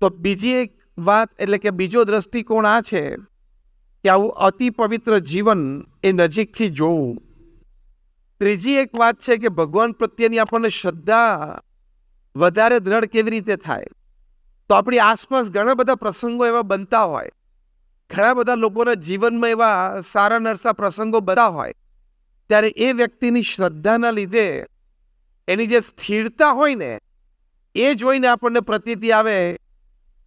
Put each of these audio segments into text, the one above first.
તો બીજી એક વાત એટલે કે બીજો દ્રષ્ટિકોણ આ છે કે આવું અતિ પવિત્ર જીવન એ નજીકથી જોવું. ત્રીજી એક વાત છે કે ભગવાન પ્રત્યેની આપણને શ્રદ્ધા વધારે દ્રઢ કેવી રીતે થાય? તો આપણી આસપાસ ઘણા બધા પ્રસંગો એવા બનતા હોય. ઘણા બધા લોકોના જીવનમાં એવા સારા નરસા પ્રસંગો બધા હોય. ત્યારે એ વ્યક્તિની શ્રદ્ધાના લીધે એની જે સ્થિરતા હોય ને, એ જોઈને આપણને પ્રતીતિ આવે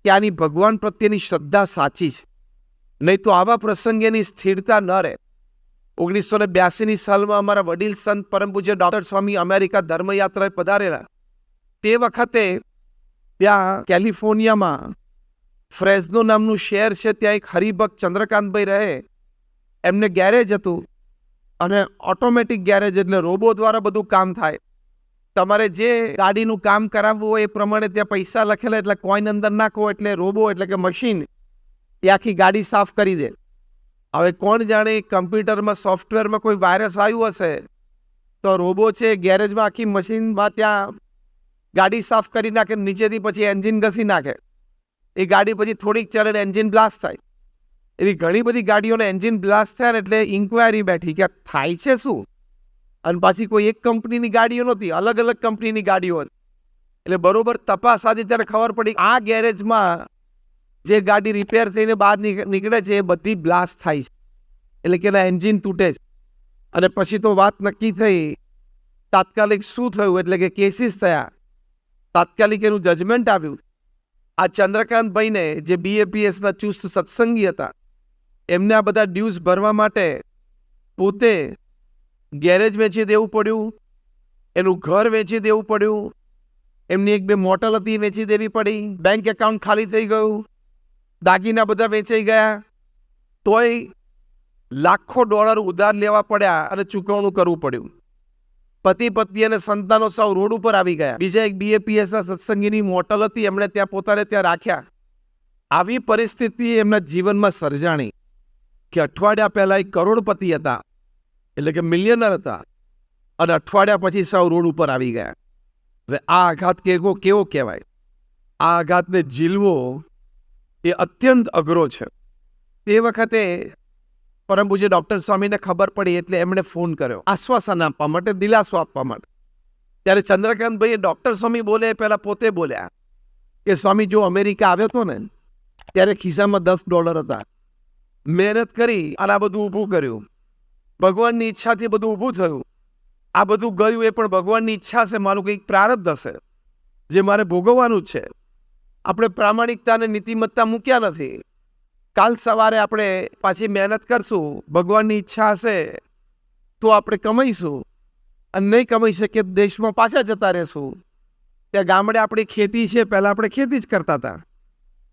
આની ભગવાન પ્રત્યેની શ્રદ્ધા સાચી છે. નહીં તો આવા પ્રસંગેની સ્થિરતા ન રહે. ઓગણીસો ને બ્યાસીની સાલમાં અમારા વડીલ સંત પરમ પૂજ્ય ડૉક્ટર સ્વામી અમેરિકા ધર્મયાત્રાએ પધારેલા. તે વખતે ત્યાં કેલિફોર્નિયામાં ફ્રેઝનો નામનું શહેર છે, ત્યાં એક હરિભક્ત ચંદ્રકાંતભાઈ રહે. એમને ગેરેજ હતું અને ઓટોમેટિક ગેરેજ એટલે રોબો દ્વારા બધું કામ થાય. તમારે જે ગાડીનું કામ કરાવવું હોય એ પ્રમાણે ત્યાં પૈસા લખેલા એટલે કોઈન અંદર નાખો એટલે રોબો એટલે કે મશીન એ આખી ગાડી સાફ કરી દે. હવે કોણ જાણે કમ્પ્યુટરમાં સોફ્ટવેરમાં કોઈ વાયરસ આવ્યું હશે, તો રોબો છે ગેરેજમાં આખી મશીનમાં ત્યાં ગાડી સાફ કરી નાખે નીચેથી પછી એન્જિન ઘસી નાખે. એ ગાડી પછી થોડીક ચાલે એન્જિન બ્લાસ્ટ થાય. એવી ઘણી બધી ગાડીઓને એન્જિન બ્લાસ્ટ થયા એટલે ઇન્ક્વાયરી બેઠી કે થાય છે શું? અને પાછી કોઈ એક કંપનીની ગાડીઓ નહોતી, અલગ અલગ કંપનીની ગાડીઓ હતી. એટલે બરોબર તપાસ આજે ત્યારે ખબર પડી આ ગેરેજમાં જે ગાડી રિપેર થઈને બહાર નીકળે છે, એ બધી બ્લાસ્ટ થાય છે. એટલે કે એના એન્જિન તૂટે છે. અને પછી તો વાત નક્કી થઈ, તાત્કાલિક શું થયું? એટલે કે કેસીસ થયા. તાત્કાલિક એનું જજમેન્ટ આવ્યું. આ ચંદ્રકાંતભાઈને જે બીએપીએસના ચુસ્ત સત્સંગી હતા, એમને આ બધા ડ્યુઝ ભરવા માટે પોતે ગેરેજ વેચી દેવું પડ્યું, એનું ઘર વેચી દેવું પડ્યું, એમની એક બે મોટલ હતી વેચી દેવી પડી બેંક એકાઉન્ટ ખાલી થઈ ગયું, દાગીના બધા વેચાઈ ગયા. તોય લાખો ડોલર ઉધાર લેવા પડ્યા અને ચૂકવણું કરવું પડ્યું. પતિ, પત્ની અને સંતાનો સૌ રોડ ઉપર આવી ગયા. બીજા એક બીએપીએસના સત્સંગીની મોટલ હતી, એમણે ત્યાં પોતાને ત્યાં રાખ્યા. આવી પરિસ્થિતિ એમના જીવનમાં સર્જાણી. કે અઠવાડિયા પહેલાં એક કરોડપતિ હતા. એટલે કે મિલિયનર હતા. અને અઠવાડિયા પછી સૌ રોડ ઉપર આવી ગયા. હવે આ આઘાત કેવો કેવો કહેવાય? આ આઘાતને ઝીલવો એ અત્યંત અઘરો છે. તે વખતે પરમ પૂજ્ય ડૉક્ટર સ્વામીને ખબર પડી એટલે એમણે ફોન કર્યો. આશ્વાસન આપવા માટે, દિલાસો આપવા માટે. ત્યારે ચંદ્રકાંતભાઈએ ડૉક્ટર સ્વામી બોલે, પહેલાં પોતે બોલ્યા કે, સ્વામી, જો અમેરિકા આવ્યો હતો ને, ત્યારે ખિસ્સામાં દસ ડોલર હતા. મહેનત કરી અને આ બધું ઊભું કર્યું. ભગવાનની ઈચ્છાથી બધું ઊભું થયું. આ બધું ગયું એ પણ ભગવાનની ઈચ્છા છે, મારું કંઈક પ્રારબ્ધ હશે, જે મારે ભોગવવાનું છે. આપણે પ્રામાણિકતા અને નીતિમત્તા મૂક્યા નથી. કાલ સવારે આપણે પાછી મહેનત કરશું, ભગવાનની ઈચ્છા હશે, તો આપણે કમાઈશું. અને નહીં કમાઈ શકીએ દેશમાં પાછા જતા રહેશું. ત્યાં ગામડે આપણી ખેતી છે, પહેલાં આપણે ખેતી જ કરતા હતા.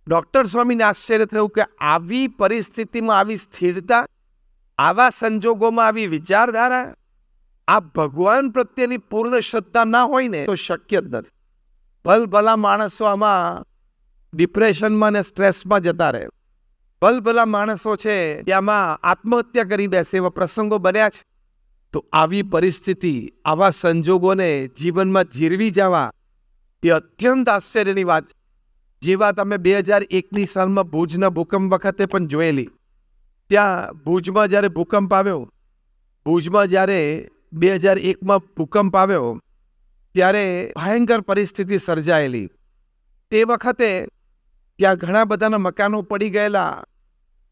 ડૉક્ટર સ્વામીને આશ્ચર્ય થયું કે આવી પરિસ્થિતિમાં આવી સ્થિરતા આવા સંજોગોમાં આવી વિચારધારા, આ ભગવાન પ્રત્યેની પૂર્ણ શ્રદ્ધા ના હોય ને તો શક્ય જ નથી. ભલભલા માણસો આમાં ડિપ્રેશનમાં ને સ્ટ્રેસમાં જતા રહે. ભલભલા માણસો છે ત્યાંમાં આત્મહત્યા કરી બેસે એવા પ્રસંગો બન્યા છે. તો આવી પરિસ્થિતિ, આવા સંજોગોને જીવનમાં જીરવી જવા એ અત્યંત આશ્ચર્યની વાત છે. જે વાત અમે બે હજાર એકની સાલમાં ભુજના ભૂકંપ વખતે પણ જોયેલી. ત્યાં ભુજમાં જ્યારે ભૂકંપ આવ્યો, ભુજમાં જ્યારે બે હજાર એકમાં ભૂકંપ આવ્યો, ત્યારે ભયંકર પરિસ્થિતિ સર્જાયેલી. તે વખતે ત્યાં ઘણા બધાના મકાનો પડી ગયેલા,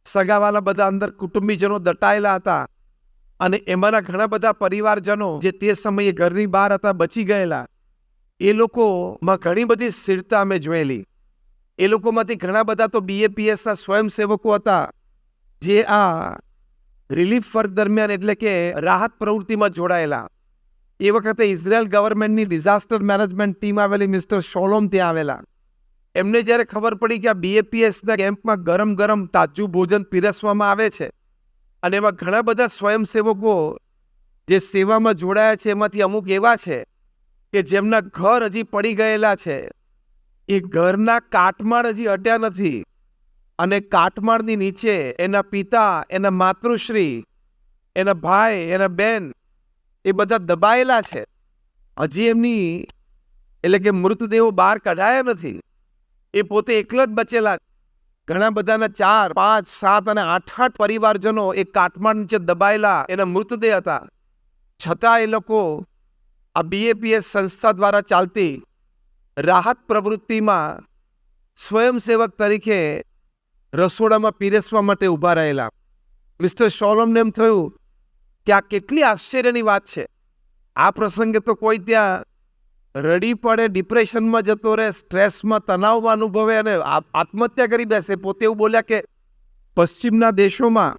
સગાવાલા બધા અંદર કુટુંબીજનો દટાયેલા હતા અને એમાંના ઘણા બધા પરિવારજનો જે તે સમયે ઘરની બહાર હતા બચી ગયેલા. એ લોકોમાં ઘણી બધી સ્થિરતા અમે જોયેલી. એ લોકોમાંથી ઘણા બધા તો બીએપીએસના સ્વયંસેવકો હતા જે આ રિલીફ વર્ક દરમિયાન એટલે કે રાહત પ્રવૃત્તિમાં જોડાયેલા. એ વખતે ઇઝરાયલ ગવર્મેન્ટની ડિઝાસ્ટર મેનેજમેન્ટ ટીમ આવેલી મિસ્ટર શોલોમ ત્યાં આવેલા. એમને જ્યારે ખબર પડી કે આ બીએપીએસના કેમ્પમાં ગરમ ગરમ તાજું ભોજન પીરસવામાં આવે છે અને એમાં ઘણા બધા સ્વયંસેવકો જે સેવામાં જોડાયા છે એમાંથી અમુક એવા છે કે જેમના ઘર હજી પડી ગયેલા છે. એ ઘરના કાટમાળ હજી અટ્યા નથી. અને કાટમાળની નીચે એના પિતા, એના માતૃશ્રી, એના ભાઈ, એના બેન એ બધા દબાયેલા છે. હજી એમની એટલે કે મૃતદેહો બહાર કઢાયા નથી. એ પોતે એકલો જ બચેલા ઘણા બધાના ચાર, પાંચ, સાત અને આઠ આઠ પરિવારજનો એ કાટમાળ નીચે દબાયેલા એના મૃતદેહ હતા. છતાં એ લોકો આ બીએપીએસ સંસ્થા દ્વારા ચાલતી રાહત પ્રવૃત્તિમાં સ્વયંસેવક તરીકે રસોડામાં પીરસવા માટે ઊભા રહેલા. મિસ્ટર શોલમને એમ થયું કે આ કેટલી આશ્ચર્યની વાત છે. આ પ્રસંગે તો કોઈ ત્યાં રડી પડે, ડિપ્રેશનમાં જતો રહે, સ્ટ્રેસમાં તણાવમાં અનુભવે અને આત્મહત્યા કરી બેસે. પોતે એવું બોલ્યા કે પશ્ચિમના દેશોમાં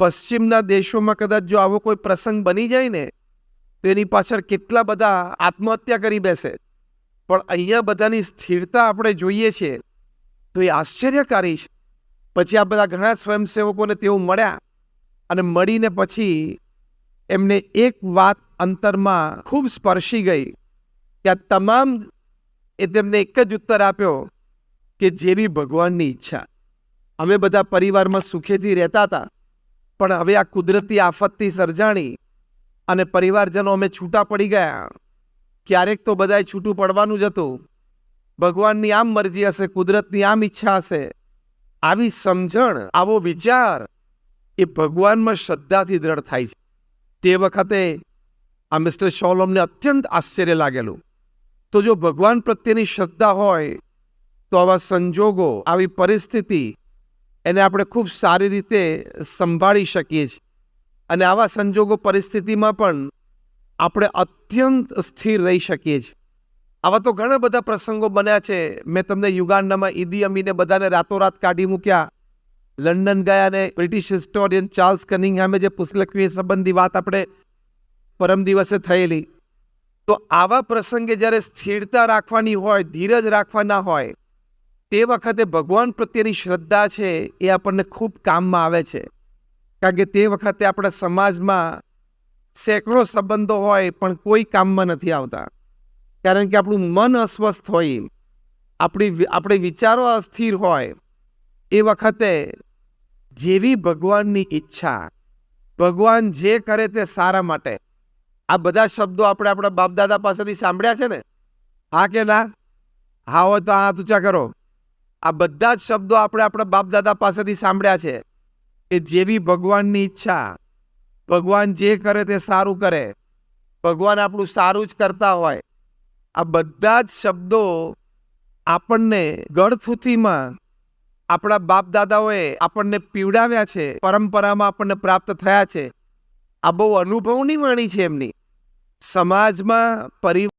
પશ્ચિમના દેશોમાં કદાચ જો આવો કોઈ પ્રસંગ બની જાય ને, તો એની પાછળ કેટલા બધા આત્મહત્યા કરી બેસે. પણ અહીંયા બધાની સ્થિરતા આપણે જોઈએ છીએ. તો એ આશ્ચર્યકારી છે. પછી આ બધા ઘણા સ્વયંસેવકોને તેઓ મળ્યા અને મળીને પછી એમને એક વાત અંતરમાં ખૂબ સ્પર્શી ગઈ કે આ તમામ એ તેમને એક જ ઉત્તર આપ્યો કે જેવી ભગવાનની ઈચ્છા. અમે બધા પરિવારમાં સુખેથી રહેતા હતા, પણ હવે આ કુદરતી આફતથી સર્જાણી અને પરિવારજનો અમે છૂટા પડી ગયા. ક્યારેક તો બધાએ છૂટું પડવાનું જ હતું ભગવાનની આમ મરજી હશે, કુદરતની આમ ઈચ્છા હશે. આવી સમજણ, આવો વિચાર એ ભગવાનમાં શ્રદ્ધાથી દ્રઢ થાય છે. તે વખતે આ મિસ્ટર શોલમને અત્યંત આશ્ચર્ય લાગેલું. તો જો ભગવાન પ્રત્યેની શ્રદ્ધા હોય, તો આવા સંજોગો, આવી પરિસ્થિતિ એને આપણે ખૂબ સારી રીતે સંભાળી શકીએ છીએ. અને આવા સંજોગો પરિસ્થિતિમાં પણ આપણે અત્યંત સ્થિર રહી શકીએ છીએ. આવા તો ઘણા બધા પ્રસંગો બન્યા છે. મેં તમને યુગાન્ડામાં ઈદી અમીને બધાને રાતોરાત કાઢી મૂક્યા. લંડન ગયા અને બ્રિટિશ હિસ્ટોરિયન ચાર્લ્સ કનિંગહામે જે પુસ્તક એ સંબંધી વાત આપણે પરમ દિવસે થયેલી. તો આવા પ્રસંગે જ્યારે સ્થિરતા રાખવાની હોય, ધીરજ રાખવાના હોય, તે વખતે ભગવાન પ્રત્યેની શ્રદ્ધા છે એ આપણને ખૂબ કામમાં આવે છે. કારણ કે તે વખતે આપણા સમાજમાં સેંકડો સંબંધો હોય પણ કોઈ કામમાં નથી આવતા. કારણ કે આપણું મન અસ્વસ્થ હોય, આપણી આપણે વિચારો અસ્થિર હોય, એ વખતે જેવી ભગવાનની ઈચ્છા, ભગવાન જે કરે તે સારા માટે. આ બધા શબ્દો આપણે આપણા બાપદાદા પાસેથી સાંભળ્યા છે ને? હા કે ના? હા હોય તો હાથ ઊંચા કરો. આ બધા જ શબ્દો આપણે આપણા બાપદાદા પાસેથી સાંભળ્યા છે કે જેવી ભગવાનની ઈચ્છા, ભગવાન જે કરે તે સારું કરે, ભગવાન આપણું સારું જ કરતા હોય આ બધા જ શબ્દો આપણને ગળથુથીમાં આપણા બાપ દાદાઓએ આપણને પીવડાવ્યા છે, પરંપરામાં આપણને પ્રાપ્ત થયા છે. આ બહુ અનુભવની વાણી છે એમની. સમાજમાં પરિવાર